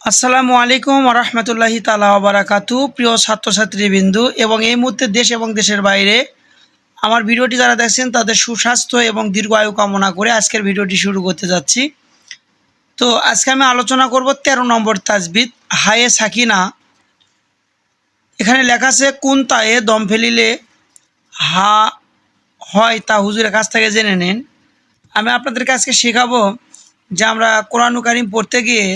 আসসালামু আলাইকুম রহমতুল্লাহি তালা বারাকাতু প্রিয় ছাত্রছাত্রীবৃন্দু, এবং এই মুহূর্তে দেশ এবং দেশের বাইরে আমার ভিডিওটি যারা দেখছেন তাদের সুস্বাস্থ্য এবং দীর্ঘ আয়ু কামনা করে আজকের ভিডিওটি শুরু করতে যাচ্ছি। তো আজকে আমি আলোচনা করব ১৩ নম্বর তাজবিদ, হায়ে সাকিনা। এখানে লেখা আছে, কোন তায়ে দম ফেলিলে হা হয় তা হুজুরের কাছ থেকে জেনে নিন। আমি আপনাদেরকে আজকে শেখাবো যে আমরা কোরআন কারিম পড়তে গিয়ে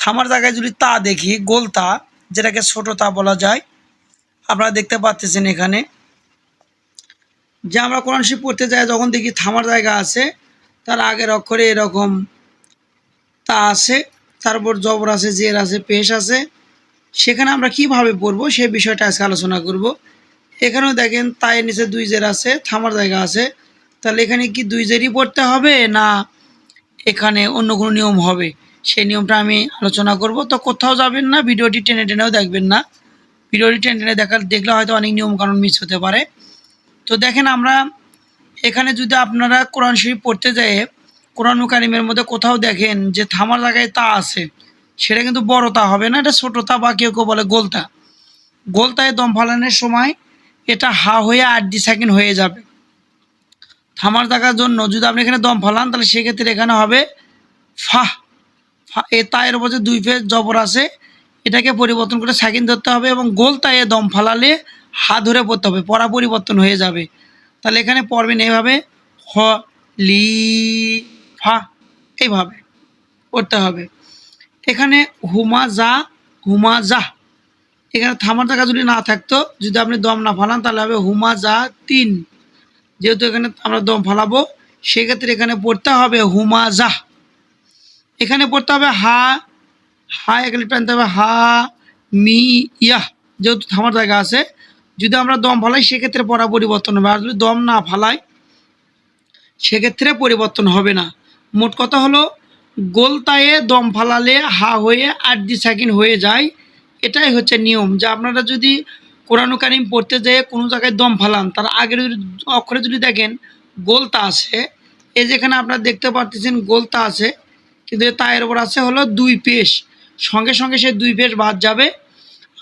থামার জায়গায় যদি তা দেখি, গোল তা, যেটাকে ছোট তা বলা যায়, আপনারা দেখতে পাচ্ছেন এখানে। যে আমরা কোরআন শিব পড়তে যাই, যখন দেখি থামার জায়গা আছে, তার আগের অক্ষরে এরকম তা আছে, তারপর জবর আছে, জের আছে, পেশ আছে। সেখানে আমরা কীভাবে পড়ব, সে বিষয়টা আজকে আলোচনা করব। এখানেও দেখেন, তায়ের নিচে দুই জের আছে, থামার জায়গা আছে। তাহলে এখানে কি দুই জেরই পড়তে হবে, না এখানে অন্য কোনো নিয়ম হবে? সেই নিয়মটা আমি আলোচনা করব। তো কোথাও যাবেন না, ভিডিওটি টেনে টেনেও দেখবেন না। ভিডিওটি টেনে টেনে দেখার দেখলে হয়তো অনেক নিয়ম কানুন মিস হতে পারে। তো দেখেন আমরা এখানে যদি আপনারা কোরআন শরীফ পড়তে যায় কোরআন কারিমের মধ্যে কোথাও দেখেন যে থামার জায়গায় তা আছে, সেটা কিন্তু বড় তা হবে না, এটা ছোটো তা বা কেউ কেউ বলে গোলতা গোলতায় দম ফালানোর সময় এটা হা হয়ে আট ডি সেকেন্ড হয়ে যাবে। থামার থাকার জন্য যদি আপনি এখানে দম ফালান, তাহলে সেক্ষেত্রে এখানে হবে ফাহ ফা এ তায়ের উপর যে দুই ফেজ জবর আছে, এটাকে পরিবর্তন করে সাকিন ধরতে হবে এবং গোল তায়ে দম ফালালে হা ধরে পড়তে হবে, পড়া পরিবর্তন হয়ে যাবে। তাহলে এখানে পড়বেন এইভাবে, হ, লি, ফা, এইভাবে পড়তে হবে। এখানে হুমা যা হুমা যা। এখানে থামার জায়গা যদি না থাকতো, যদি আপনি দম না ফালান, তাহলে হবে হুমা যা তিন। যেহেতু এখানে আমরা দম ফালাবো, সেক্ষেত্রে এখানে পড়তে হবে হুমা যা। এখানে পড়তে হবে হা হা, এখানে টানতে হবে হা, মি ইয়া যেহেতু থামার জায়গা আছে। যদি আমরা দম ফালাই, সেক্ষেত্রে পড়া পরিবর্তন হবে। আর যদি দম না ফালাই, সেক্ষেত্রে পরিবর্তন হবে না। মোট কথা হলো, গোলতায়ে দম ফালালে হা হয়ে আট দি সেকেন্ড হয়ে যায়। এটাই হচ্ছে নিয়ম। যে আপনারা যদি কোরআন কারিম পড়তে যেয়ে কোনো জায়গায় দম ফালান, তার আগের যদি অক্ষরে যদি দেখেন গোলতা আছে, এই যেখানে আপনারা দেখতে পারতেছেন গোলতা আছে কিন্তু তায়ের ওপর আছে হলো দুই পেশ। সঙ্গে সঙ্গে সে দুই পেশ বাদ যাবে।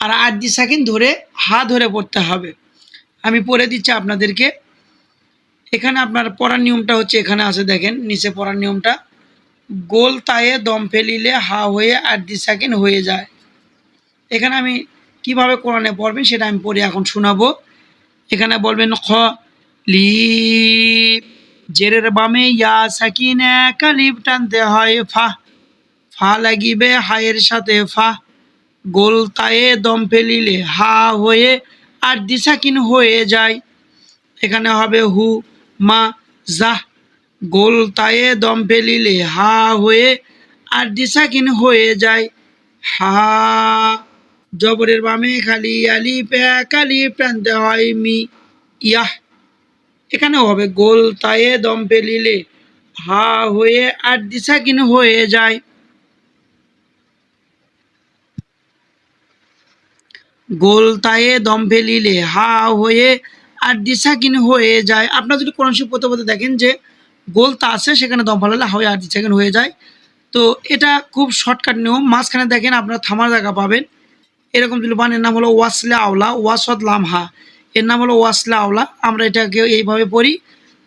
আর আট দি সেকেন্ড ধরে হা ধরে পড়তে হবে। আমি পড়ে দিচ্ছি আপনাদেরকে। এখানে আপনার পড়ার নিয়মটা হচ্ছে এখানে আছে দেখেন, নিচে পড়ার নিয়মটা। গোল তায়ে দম ফেলিলে হা হয়ে আট দি সেকেন্ড হয়ে যায়। এখানে আমি কীভাবে কোরআনে পড়বেন সেটা আমি পড়ে এখন শোনাবো। এখানে বলবেন খ, লি জেরের বামে, ইয়া সাকিন কালিপ টানতে হয় ফা। ফা লাগিবে হায়ের সাথে ফা। গোল তায়ে দম ফেলিলে হা হয়ে আর দিশাকিন হয়ে যায়। এখানে হবে হু, মা, যা। গোল তায়ে দম ফেলিলে হা হয়ে আর দিশাকিন হয়ে যায়। হা। জবরের বামে খালি আলি প্যা কালি প্রান্তে হয় মি। ইয়াহ। এখানেও হবে, গোল তায়ে দম ফেলিলে হা হয়ে আর দিশা দিশাকিন হয়ে যায়। গোল তায়ে দম ফেলিলে হা হয়ে আর দিশা দিশাকিন হয়ে যায়। আপনারা যদি কোরআন শিব পড়তে দেখেন যে গোল তা আছে, সেখানে দম ফেলালে হা হয়ে আর দিশাকিন হয়ে যায়। তো এটা খুব শর্টকাট নিয়ম। মাঝখানে দেখেন আপনারা থামার জায়গা পাবেন। এরকম জুলবান এর নাম হলো ওয়াসলে আওলা ওয়াসদ লামহা। এর নাম হলো ওয়াসলে আওলা। আমরা এটাকে এইভাবে পড়ি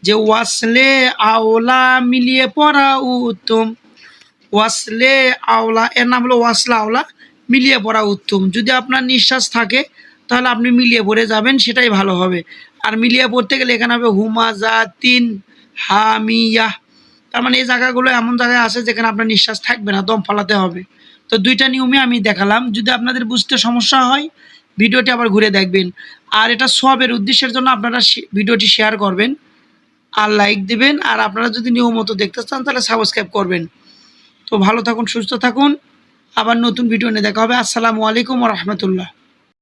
যে, ওয়াসলে আওলা মিলিয়ে পড়া উত্তম। ওয়াসলে আওলা, এর নাম হলো ওয়াসলা আওলা, মিলিয়ে পড়া উত্তম। যদি আপনার নিঃশ্বাস থাকে, তাহলে আপনি মিলিয়ে পড়ে যাবেন, সেটাই ভালো হবে। আর মিলিয়ে পড়তে গেলে এখানে হবে হুমা জা তিন হামিয়া। তার মানে এই জায়গাগুলো এমন জায়গায় আছে যেখানে আপনার নিঃশ্বাস থাকবে না, দম ফালাতে হবে। তো দুইটা নিয়মে আমি দেখালাম। যদি আপনাদের বুঝতে সমস্যা হয়, ভিডিওটি আবার ঘুরে দেখবেন। আর এটা সবের উদ্দেশ্যের জন্য আপনারা ভিডিওটি শেয়ার করবেন, আর লাইক দেবেন, আর আপনারা যদি নিয়মিত দেখতে চান তাহলে সাবস্ক্রাইব করবেন। তো ভালো থাকুন, সুস্থ থাকুন, আবার নতুন ভিডিও নিয়ে দেখা হবে। আসসালামু আলাইকুম রহমতুল্লাহ।